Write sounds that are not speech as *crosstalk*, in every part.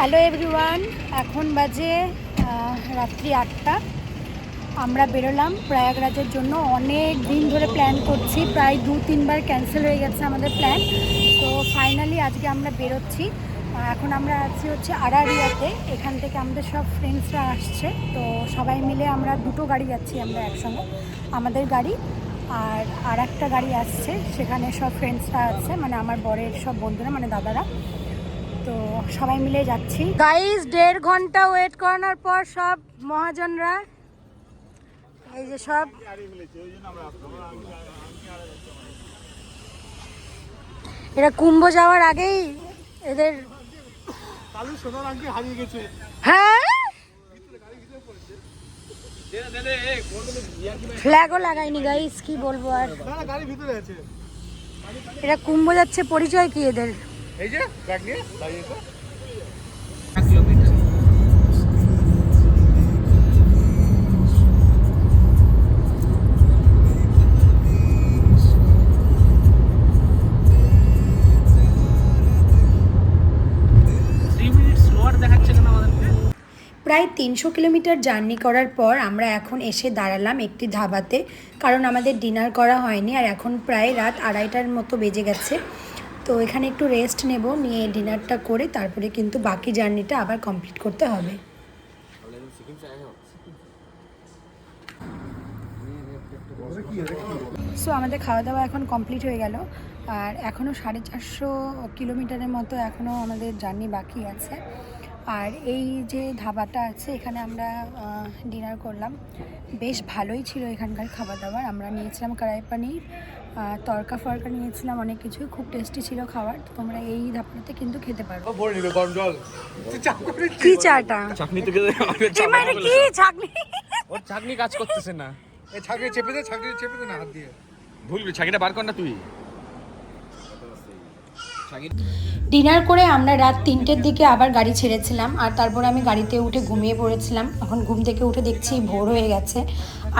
Hello everyone এখন বাজে রাত্রি আটটা। আমরা বেরোলাম প্রয়াগরাজের জন্য। অনেক দিন ধরে প্ল্যান করছি। প্রায় দু, তিনবার ক্যান্সেল হয়ে গেছে আমাদের প্ল্যান তো ফাইনালি আজকে আমরা বেরোচ্ছি। এখন আমরা আছি হচ্ছে আড়ারিয়াতে এখান থেকে আমাদের সব ফ্রেন্ডসরা আসছে। তো সবাই মিলে আমরা দুটো গাড়ি যাচ্ছি আমরা একসঙ্গে। আমাদের গাড়ি আর আর একটা গাড়ি আসছে। সেখানে সব ফ্রেন্ডসরা আছে। মানে আমার বরের সব বন্ধুরা মানে দাদারা। তো সবাই মিলে যাচ্ছি। গাইস দেড় ঘণ্টা ওয়েট করানোর পর সব মহাজনরা এই যে সব। এরা কুম্ভ যাওয়ার আগেই এদের হ্যাঁ? ফ্ল্যাগও লাগাইনি গাইস কি বলব আর। এরা কুম্ভ যাচ্ছে পরিচয় কি এদের? এই যে ব্যাগ নিয়ে কেন আমাদেরকে? প্রায় তিনশো কিলোমিটার জার্নি করার পর আমরা এখন এসে দাঁড়ালাম একটি ধাবাতে কারণ আমাদের ডিনার করা হয়নি আর এখন প্রায় রাত আড়াইটার মতো বেজে গেছে। তো এখানে একটু রেস্ট নেব, নিয়ে ডিনারটা করে তারপরে কিন্তু বাকি জার্নিটা আবার কমপ্লিট করতে হবে। সো আমাদের খাওয়া দাওয়া এখন কমপ্লিট হয়ে গেল। আর এখনও সাড়ে চারশো কিলোমিটারের মতো এখনও আমাদের জার্নি বাকি আছে। আর এই যে ধাবাটা আছে, এখানে আমরা ডিনার করলাম। বেশ ভালোই ছিল এখানকার খাবার দাবার আমরা নিয়েছিলাম কড়াই পানির তরকা ফরকা নিয়েছিলাম অনেক কিছু খুব টেস্টি ছিল খাবার তোমরা এই ধাবাটাতে কিন্তু খেতে পারো। কি চাটা? চাকনি থেকে কি মানে কি চাকনি ওর চাকনি কাজ করতেছে না। এই ছাগড়ি চেপে দে চেপে দে না হাত দিয়ে। ভুলবি বার কর না তুই। ডিনার করে আমরা রাত তিনটের দিকে আবার গাড়ি ছেড়েছিলাম আর তারপরে আমি গাড়িতে উঠে ঘুমিয়ে পড়েছিলাম। এখন ঘুম থেকে উঠে দেখছি ভোর হয়ে গেছে।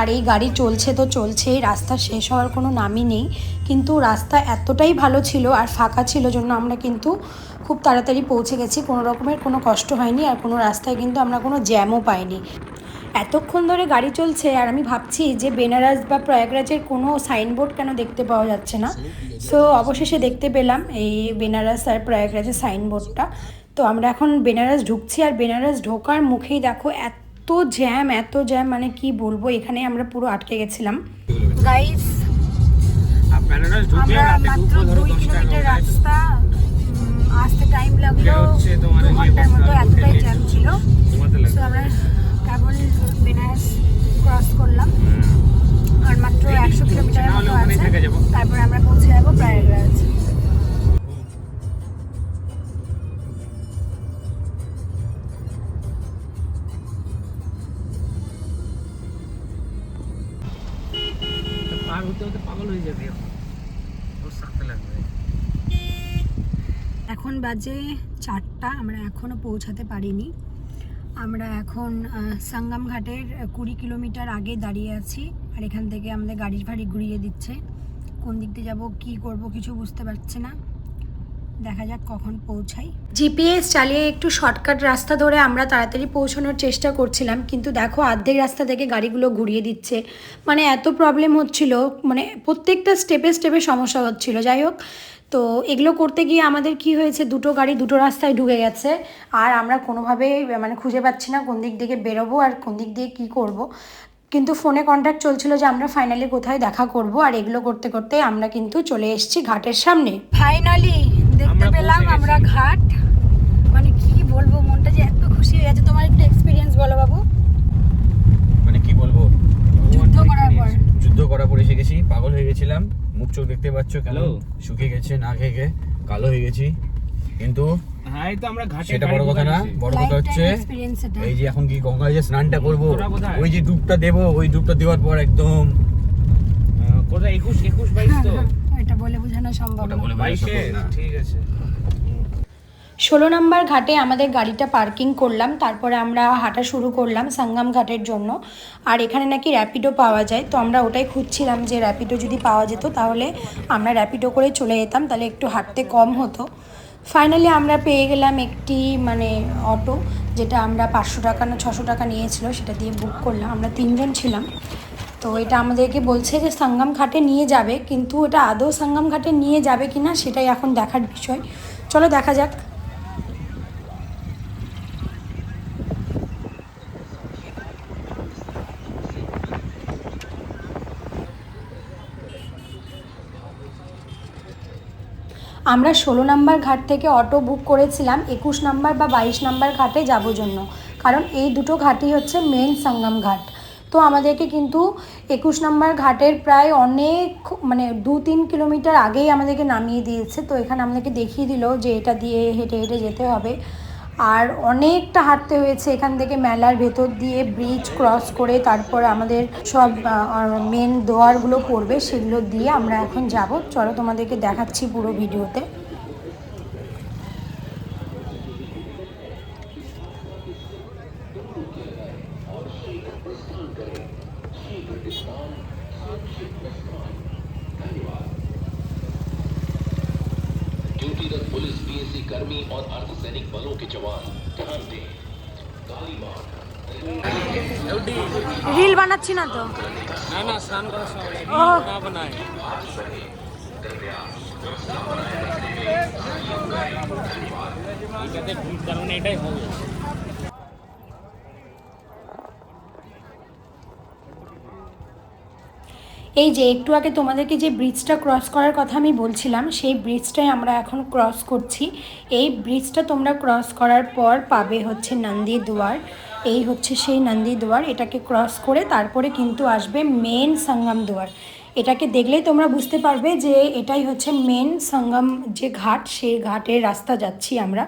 আর এই গাড়ি চলছে তো চলছেই রাস্তা শেষ হওয়ার কোনো নামই নেই। কিন্তু রাস্তা এতটাই ভালো ছিল আর ফাঁকা ছিল জন্য আমরা কিন্তু খুব তাড়াতাড়ি পৌঁছে গেছি। কোনো রকমের কোনো কষ্ট হয়নি আর কোনো রাস্তায় কিন্তু আমরা কোনো জ্যামও পাইনি। এতক্ষণ ধরে গাড়ি চলছে আর আমি ভাবছি যে বেনারস বা প্রয়াগরাজের কোনো সাইনবোর্ড কেন দেখতে পাওয়া যাচ্ছে না। সো অবশেষে দেখতে পেলাম এই বেনারস আর প্রয়াগরাজের সাইনবোর্ডটা তো আমরা এখন বেনারস ঢুকছি আর বেনারস ঢোকার মুখেই দেখো এত জ্যাম এত জ্যাম মানে কি বলব? এখানে আমরা পুরো আটকে গেছিলাম। গাইস আর আমরা মাত্র দুই কিলোমিটার রাস্তা আসতে টাইম লাগল। দু ঘণ্টার মতো এতটাই জ্যাম ছিল। তো আমরা কেবল বেনারস ক্রস করলাম। আর মাত্র একশো দিক বাজে চারটা, আমরা এখনও পৌঁছাতে পারিনি। আমরা এখন সঙ্গম ঘাটের কুড়ি কিলোমিটার আগে দাঁড়িয়ে আছি আর এখান থেকে আমাদের গাড়ি ফাড়ি ঘুরিয়ে দিচ্ছে। কোন দিক দিয়ে যাব, কী করব কিছু বুঝতে পারছি না। দেখা যাক কখন পৌঁছাই। জিপিএস চালিয়ে একটু শর্টকাট রাস্তা ধরে আমরা তাড়াতাড়ি পৌঁছানোর চেষ্টা করছিলাম, কিন্তু দেখো অর্ধেক রাস্তা থেকে গাড়িগুলো ঘুরিয়ে দিচ্ছে। মানে এত প্রবলেম হচ্ছিল মানে প্রত্যেকটা স্টেপে স্টেপে সমস্যা হচ্ছিল। যাই হোক তো এগুলো করতে গিয়ে আমাদের কি হয়েছে? দুটো গাড়ি দুটো রাস্তায় ঢুকে গেছে। আর আমরা কোনোভাবেই মানে খুঁজে পাচ্ছি না কোন দিক থেকে বেরোবো আর কোন দিক দিয়ে কী করব। কিন্তু ফোনে কন্ট্যাক্ট চলছিল যে আমরা ফাইনালি কোথায় দেখা করব। আর এগুলো করতে করতে আমরা কিন্তু চলে এসেছি ঘাটের সামনে। ফাইনালি দেখতে পেলাম আমরা ঘাট। মানে কি বলব মনটা যে এত খুশি হয়ে গেছে। তোমার একটু এক্সপিরিয়েন্স বলো বাবু। মানে কি বলব? যুদ্ধ করার পর। যুদ্ধ করার পর এসে গেছি পাগল হয়ে গেছিলাম। মুখ চোখ দেখতে পাচ্ছ কেন? শুকিয়ে গেছে না খেয়ে খেয়ে। কালো হয়ে গেছি। কিন্তু হ্যাঁ তো আমরা ঘাটে সেটা বড় কথা না বড় কথা হচ্ছে এই যে এখন কি গঙ্গায় যে স্নানটা করব ওই যে ডুবটা দেবো ওই ডুবটা দেওয়ার পর একদম কোথায়? একুশ একুশ বাইশ তো? *laughs* এটা বলে বোঝানো সম্ভব না। বাইশে? সম্ভব না। ঠিক আছে। ষোলো নম্বর ঘাটে আমাদের গাড়িটা পার্কিং করলাম, তারপরে আমরা হাঁটা শুরু করলাম সঙ্গম ঘাটের জন্য। আর এখানে নাকি র্যাপিডো পাওয়া যায়, তো আমরা ওটাই খুঁজছিলাম যে র্যাপিডো যদি পাওয়া যেত তাহলে আমরা র্যাপিডো করে চলে যেতাম, তাহলে একটু হাঁটতে কম হতো। ফাইনালি আমরা পেয়ে গেলাম একটি মানে অটো, যেটা আমরা পাঁচশো টাকা না ছশো টাকা নিয়েছিল, সেটা দিয়ে বুক করলাম। আমরা তিনজন ছিলাম। তো এটা আমাদেরকে বলছে যে সঙ্গম ঘাটে নিয়ে যাবে, কিন্তু এটা আদৌ সঙ্গম ঘাটে নিয়ে যাবে কি না সেটাই এখন দেখার বিষয়। চলো দেখা যাক। আমরা ষোলো নাম্বার ঘাট থেকে অটো বুক করেছিলাম, একুশ নাম্বার বা বাইশ নাম্বার ঘাটে যাব জন্য। কারণ এই দুটো ঘাটই হচ্ছে মেন সঙ্গম ঘাট। তো আমাদেরকে কিন্তু একুশ নাম্বার ঘাটের প্রায় অনেক মানে দু তিন কিলোমিটার আগেই আমাদেরকে নামিয়ে দিয়েছে। তো এখানে আমাদেরকে দেখিয়ে দিল যে এটা দিয়ে হেঁটে হেঁটে যেতে হবে। আর অনেকটা হাঁটতে হয়েছে এখান থেকে মেলার ভেতর দিয়ে ব্রিজ ক্রস করে তারপর আমাদের সব মেন দোয়ারগুলো পড়বে সেগুলো দিয়ে আমরা এখন যাব। চলো তোমাদেরকে দেখাচ্ছি পুরো ভিডিওতে पीएससी कर्मी और अर्धसैनिक बलों के जवान ध्यान दें काली मार রিল বানাচ্ছি না তো না না স্নান করার সময় ও। না বানায় এটাতে ভিড় কারণে এটাই হবে এই যে একটু আগে তোমাদেরকে যে ব্রিজটা ক্রস করার কথা আমি বলছিলাম, সেই ব্রিজটাই আমরা এখন ক্রস করছি। এই ব্রিজটা তোমরা ক্রস করার পর পাবে হচ্ছে নন্দী দুয়ার। এই হচ্ছে সেই নন্দী দুয়ার, এটাকে ক্রস করে তারপরে কিন্তু আসবে মেন সঙ্গম দুয়ার। এটাকে দেখলেই তোমরা বুঝতে পারবে যে এটাই হচ্ছে মেন সঙ্গম যে ঘাট, সেই ঘাটের রাস্তা যাচ্ছি আমরা।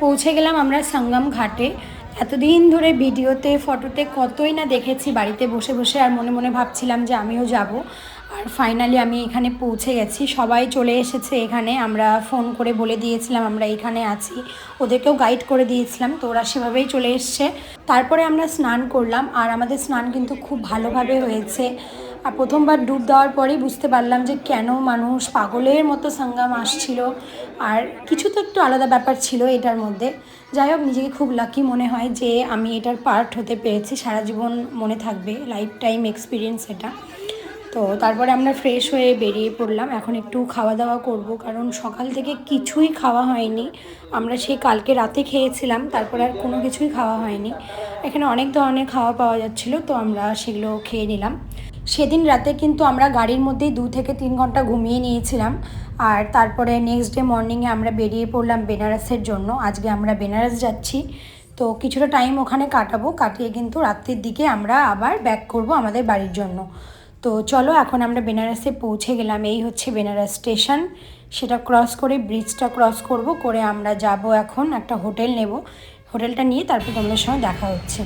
পৌঁছে গেলাম আমরা সঙ্গম ঘাটে। এতদিন ধরে ভিডিওতে, ফটোতে কতই না দেখেছি বাড়িতে বসে বসে আর মনে মনে ভাবছিলাম যে আমিও যাব। আর ফাইনালি আমি এখানে পৌঁছে গেছি। সবাই চলে এসেছে এখানে। আমরা ফোন করে বলে দিয়েছিলাম আমরা এখানে আছি। ওদেরকেও গাইড করে দিয়েছিলাম, তো ওরা সেভাবেই চলে এসছে। তারপরে আমরা স্নান করলাম। আর আমাদের স্নান কিন্তু খুব ভালোভাবে হয়েছে। আর প্রথমবার ডুব দেওয়ার পরেই বুঝতে পারলাম যে কেন মানুষ পাগলের মতো সঙ্গম আসছিল। আর কিছু তো একটু আলাদা ব্যাপার ছিল এটার মধ্যে। যাই হোক, নিজেকে খুব লাকি মনে হয় যে আমি এটার পার্ট হতে পেরেছি। সারা জীবন মনে থাকবে লাইফ টাইম এক্সপিরিয়েন্স এটা। তো তারপরে আমরা ফ্রেশ হয়ে বেরিয়ে পড়লাম। এখন একটু খাওয়া দাওয়া করব, কারণ সকাল থেকে কিছুই খাওয়া হয়নি। আমরা সেই কালকে রাতে খেয়েছিলাম, তারপরে আর কোনো কিছুই খাওয়া হয়নি। এখানে অনেক ধরনের খাওয়া পাওয়া যাচ্ছিল, তো আমরা সেগুলো খেয়ে নিলাম। সেদিন রাতে কিন্তু আমরা গাড়ির মধ্যেই দু থেকে তিন ঘণ্টা ঘুমিয়ে নিয়েছিলাম। আর তারপরে নেক্সট ডে মর্নিংয়ে আমরা বেরিয়ে পড়লাম বেনারসের জন্য। আজকে আমরা বেনারস যাচ্ছি। তো কিছুটা টাইম ওখানে কাটাবো। কাটিয়ে কিন্তু রাত্রির দিকে আমরা আবার ব্যাক করব আমাদের বাড়ির জন্য। তো চলো, এখন আমরা বেনারসে পৌঁছে গেলাম। এই হচ্ছে বেনারস স্টেশন। সেটা ক্রস করে ব্রিজটা ক্রস করব। করে আমরা যাব এখন একটা হোটেল নেব। হোটেলটা নিয়ে তারপর তোমাদের সঙ্গে দেখা হচ্ছে।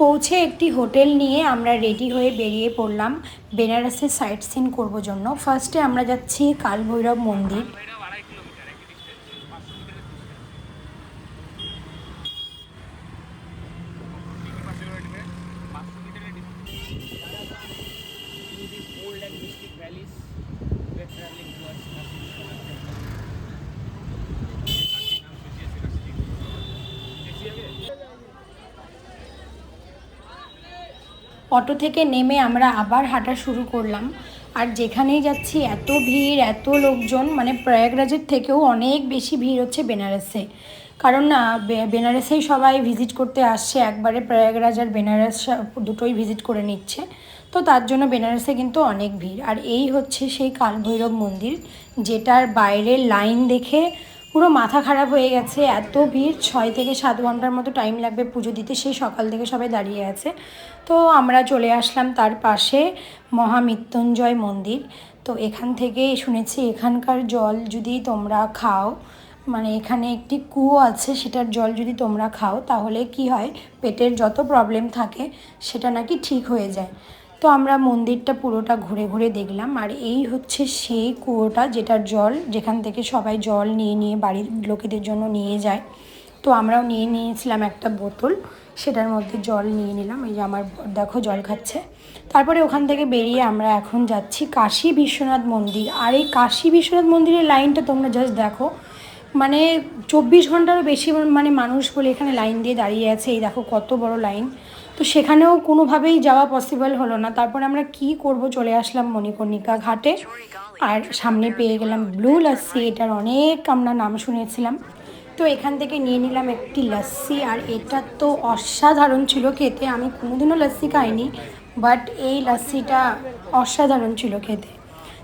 পৌঁছে একটি হোটেল নিয়ে আমরা রেডি হয়ে বেরিয়ে পড়লাম। বেনারসের সাইট সিন করব জন্য। ফার্স্টে আমরা যাচ্ছি কালভৈরব মন্দির। অটো থেকে নেমে আমরা আবার হাঁটা শুরু করলাম। আর যেখানেই যাচ্ছি, এত ভিড়, এত লোকজন মানে প্রয়াগরাজের থেকেও অনেক বেশি ভিড় হচ্ছে বেনারসে। কারণ না বেনারসেই সবাই ভিজিট করতে আসছে। একবারে প্রয়াগরাজ আর বেনারস দুটোই ভিজিট করে নিচ্ছে। তো তার জন্য বেনারসে কিন্তু অনেক ভিড়। আর এই হচ্ছে সেই কালভৈরব মন্দির, যেটার বাইরে লাইন দেখে পুরো মাথা খারাপ হয়ে গেছে, এত ভিড়, ছয় থেকে সাত ঘণ্টার মতো টাইম লাগবে পুজো দিতে, সেই সকাল থেকে সবাই দাঁড়িয়ে আছে। তো আমরা চলে আসলাম তার পাশে মহামৃত্যুঞ্জয় মন্দির। তো এখান থেকে শুনেছি এখানকার জল যদি তোমরা খাও মানে এখানে একটি কুয়ো আছে, সেটার জল যদি তোমরা খাও, তাহলে কি হয়, পেটের যত প্রবলেম থাকে, সেটা নাকি ঠিক হয়ে যায়। তো আমরা মন্দিরটা পুরোটা ঘুরে ঘুরে দেখলাম। আর এই হচ্ছে সেই কুয়োটা যেটার জল, যেখান থেকে সবাই জল নিয়ে নিয়ে বাড়ির লোকেদের জন্য নিয়ে যায়। তো আমরাও নিয়ে নিয়েছিলাম একটা বোতল, সেটার মধ্যে জল নিয়ে নিলাম। এই যে আমার দেখো জল খাচ্ছে। তারপরে ওখান থেকে বেরিয়ে আমরা এখন যাচ্ছি কাশী বিশ্বনাথ মন্দির। আর এই কাশী বিশ্বনাথ মন্দিরের লাইনটা তোমরা জাস্ট দেখো। মানে চব্বিশ ঘন্টারও বেশি মানে মানুষ বলে এখানে লাইন দিয়ে দাঁড়িয়ে আছে। এই দেখো কত বড় লাইন। তো সেখানেও কোনোভাবেই যাওয়া পসিবল হলো না। তারপর আমরা কি করব চলে আসলাম মণিকর্ণিকা ঘাটে। আর সামনে পেয়ে গেলাম ব্লু লাস্সি এটার অনেক আমরা নাম শুনেছিলাম। তো এখান থেকে নিয়ে নিলাম একটি লাস্সি আর এটা তো অসাধারণ ছিল খেতে। আমি কোনোদিনও লাস্সি খাইনি বাট এই লাস্সিটা অসাধারণ ছিল খেতে।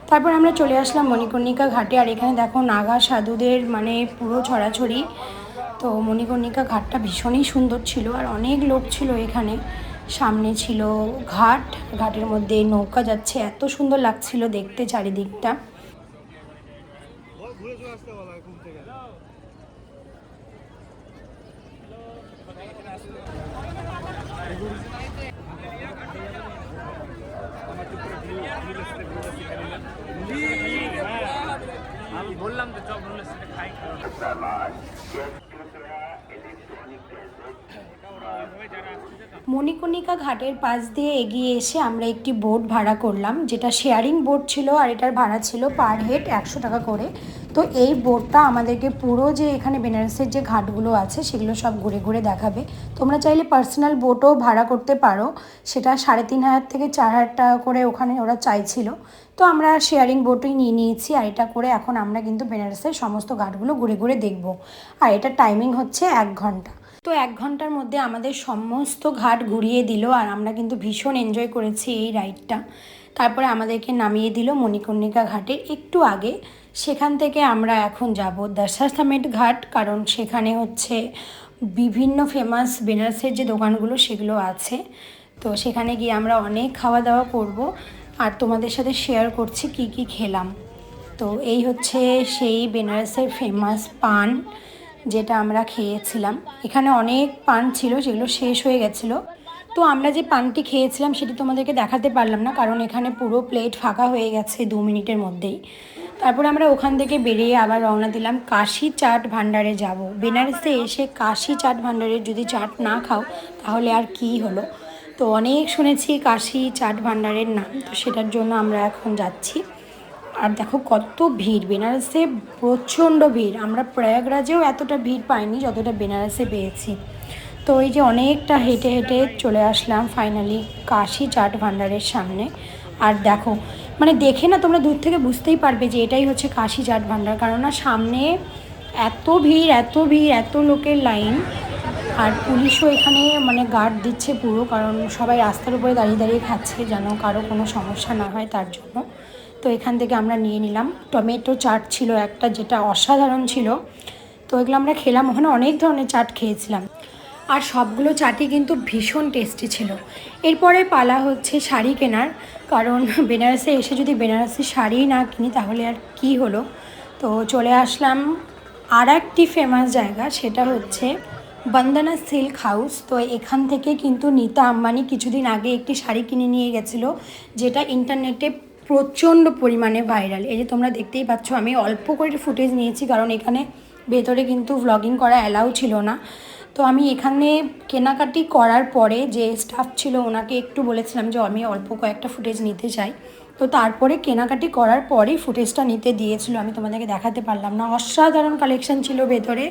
তারপর আমরা চলে আসলাম মণিকর্ণিকা ঘাটে, আর এখানে দেখো নাগা সাধুদের মানে পুরো ছড়াছড়ি। তো মণিকর্ণিকা ঘাটটা ভীষণই সুন্দর ছিল আর অনেক লোক ছিল এখানে। সামনে ছিল ঘাট, ঘাটের মধ্যে নৌকা যাচ্ছে, এত সুন্দর লাগছিল দেখতে চারিদিকটা। আমি বললাম মণিকর্ণিকা ঘাটের পাশ দিয়ে এগিয়ে এসে আমরা একটি বোট ভাড়া করলাম, যেটা শেয়ারিং বোট ছিল আর এটার ভাড়া ছিল পার হেড একশো টাকা করে। তো এই বোটটা আমাদেরকে পুরো যে এখানে বেনারসের যে ঘাটগুলো আছে, সেগুলো সব ঘুরে ঘুরে দেখাবে। তোমরা চাইলে পার্সোনাল বোটও ভাড়া করতে পারো, সেটা সাড়ে তিন হাজার থেকে চার হাজার টাকা করে ওখানে ওরা চাইছিল। তো আমরা শেয়ারিং বোটই নিয়ে নিয়েছি আর এটা করে এখন আমরা কিন্তু বেনারসের সমস্ত ঘাটগুলো ঘুরে ঘুরে দেখব। আর এটা টাইমিং হচ্ছে এক ঘণ্টা। তো এক ঘণ্টার মধ্যে আমাদের সমস্ত ঘাট ঘুরিয়ে দিল আর আমরা কিন্তু ভীষণ এনজয় করেছি এই রাইডটা তারপরে আমাদেরকে নামিয়ে দিল মণিকর্ণিকা ঘাটের একটু আগে। সেখান থেকে আমরা এখন যাব দশাসামেট ঘাট, কারণ সেখানে হচ্ছে বিভিন্ন ফেমাস বেনারসের যে দোকানগুলো সেগুলো আছে। তো সেখানে গিয়ে আমরা অনেক খাওয়া দাওয়া করব আর তোমাদের সাথে শেয়ার করছি কি কি খেলাম। তো এই হচ্ছে সেই বেনারসের ফেমাস পান। যেটা আমরা খেয়েছিলাম। এখানে অনেক পান ছিল, যেগুলো শেষ হয়ে গেছিল। তো আমরা যে পানটি খেয়েছিলাম, সেটি তোমাদেরকে দেখাতে পারলাম না, কারণ এখানে পুরো প্লেট ফাঁকা হয়ে গেছে দু মিনিটের মধ্যেই। তারপর আমরা ওখান থেকে বেরিয়ে আবার রওনা দিলাম কাশি চাট ভাণ্ডারে যাব। বেনারসে এসে কাশি চাট ভাণ্ডারের যদি চাট না খাও, তাহলে আর কি হলো? তো অনেক শুনেছি কাশি চাট ভাণ্ডারের নাম, তো সেটার জন্য আমরা এখন যাচ্ছি। আর দেখো কত ভিড়, বেনারসে প্রচণ্ড ভিড়। আমরা প্রয়াগরাজেও এতটা ভিড় পাইনি যতটা বেনারসে পেয়েছি। তো এই যে অনেকটা হেঁটে হেঁটে চলে আসলাম ফাইনালি কাশি চাট ভাণ্ডারের সামনে। আর দেখো মানে দেখে না তোমরা দূর থেকে বুঝতেই পারবে যে এটাই হচ্ছে কাশি চাট ভাণ্ডার। কারণ না সামনে এত ভিড় এত ভিড়, এত লোকের লাইন। আর পুলিশও এখানে মানে গার্ড দিচ্ছে পুরো, কারণ সবাই রাস্তার উপরে দাঁড়িয়ে দাঁড়িয়ে খাচ্ছে যেন কারও কোনো সমস্যা না হয় তার জন্য। তো এখান থেকে আমরা নিয়ে নিলাম। টমেটো চাট ছিল একটা যেটা অসাধারণ ছিল। তো এগুলো আমরা খেলাম। ওখানে অনেক ধরনের চাট খেয়েছিলাম। আর সবগুলো চাটই কিন্তু ভীষণ টেস্টি ছিল। এরপরে পালা হচ্ছে শাড়ি কেনার। কারণ বেনারসে এসে যদি বেনারসি শাড়ি না কিনি তাহলে আর কি হলো? তো চলে আসলাম আর একটি ফেমাস জায়গা, সেটা হচ্ছে বন্দনা সিল্ক হাউস। তো এখান থেকে কিন্তু নিতা আম্বানি কিছুদিন আগে একটি শাড়ি কিনে নিয়ে গেছিল, যেটা ইন্টারনেটে প্রচণ্ড পরিমাণে ভাইরাল এই যে তোমরা দেখতেই পাচ্ছ, আমি অল্প করে ফুটেজ নিয়েছি, কারণ এখানে ভেতরে কিন্তু ভ্লগিং করা অ্যালাউ ছিল না। তো আমি এখানে কেনাকাটি করার পরে যে স্টাফ ছিল, ওনাকে একটু বলেছিলাম যে আমি অল্প কয়েকটা ফুটেজ নিতে চাই। তো তারপরে কেনাকাটি করার পরেই ফুটেজটা নিতে দিয়েছিল। আমি তোমাদেরকে দেখাতে পারলাম না। অসাধারণ কালেকশন ছিল ভেতরে।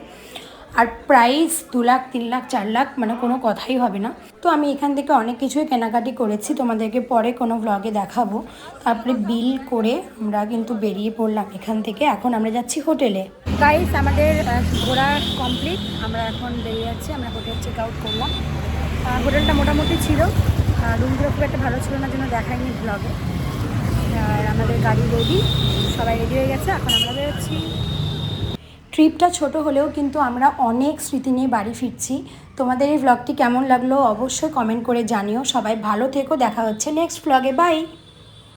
আর প্রাইস দু লাখ, তিন লাখ, চার লাখ মানে কোনো কথাই হবে না। তো আমি এখান থেকে অনেক কিছুই কেনাকাটি করেছি, তোমাদেরকে পরে কোনো ব্লগে দেখাবো। তারপরে বিল করে আমরা কিন্তু বেরিয়ে পড়লাম এখান থেকে। এখন আমরা যাচ্ছি হোটেলে গাইস আমাদের ঘোরা কমপ্লিট আমরা এখন বেরিয়ে যাচ্ছি, আমরা হোটেল চেক আউট করলাম। হোটেলটা মোটামুটি ছিল। রুমগুলো খুব একটা ভালো ছিল না জন্য দেখায়নি ব্লগে আর আমাদের গাড়ি রেডি সবাই রেডি হয়ে গেছে। এখন আমরা বেরোচ্ছি। ট্রিপটা ছোট হলেও কিন্তু আমরা অনেক স্মৃতি নিয়ে বাড়ি ফিরছি। তোমাদের এই ভ্লগটি কেমন লাগল অবশ্যই কমেন্ট করে জানিও। সবাই ভালো থেকো। দেখা হচ্ছে নেক্সট ব্লগে বাই